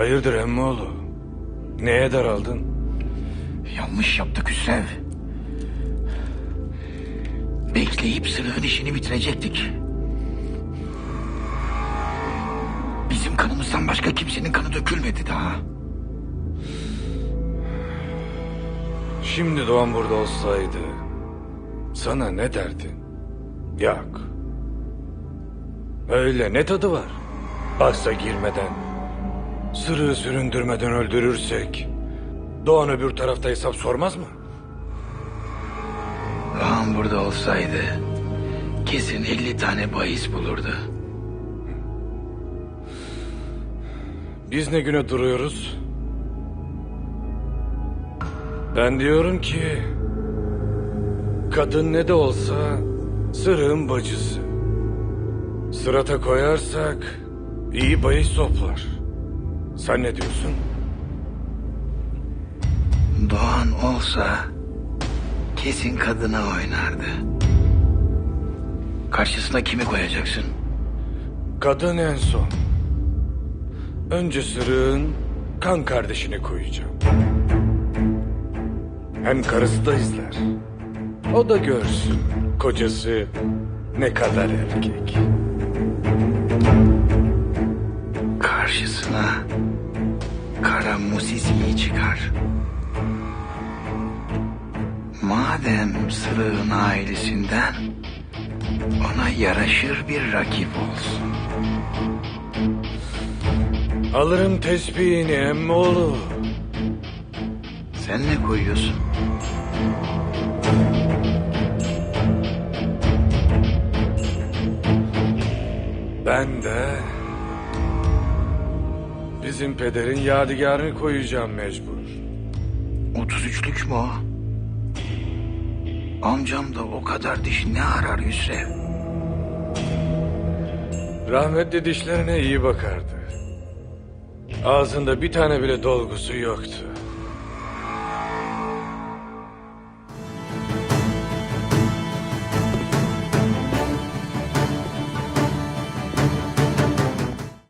Hayırdır emmoğlu? Neye daraldın? Yanlış yaptık Hüsev. Bekleyip sırığın işini bitirecektik. Bizim kanımızdan başka kimsenin kanı dökülmedi daha. Şimdi Doğan burada olsaydı sana ne derdin? Yok. Öyle ne tadı var? Baksa girmeden, sırığı süründürmeden öldürürsek Doğan öbür tarafta hesap sormaz mı? Ağam burada olsaydı kesin 50 tane bahis bulurdu. Biz ne güne duruyoruz? Ben diyorum ki... Kadın ne de olsa sırığın bacısı. Sırata koyarsak iyi bahis toplar. Sen ne diyorsun? Doğan olsa kesin kadına oynardı. Karşısına kimi koyacaksın? Kadın en son. Önce sırığın kan kardeşini koyacağım. Hem karısı da izler. O da görsün kocası ne kadar erkek. Karşısına kara musizmi çıkar. Madem sırığın ailesinden ona yaraşır bir rakip olsun. Alırım tesbihini emmoğlu. Sen ne koyuyorsun? Ben de bizim pederin yadigarını koyacağım mecbur. 33'lük mü o? Amcam da o kadar diş ne arar Hüsrev? Rahmetli dişlerine iyi bakardı. Ağzında bir tane bile dolgusu yoktu.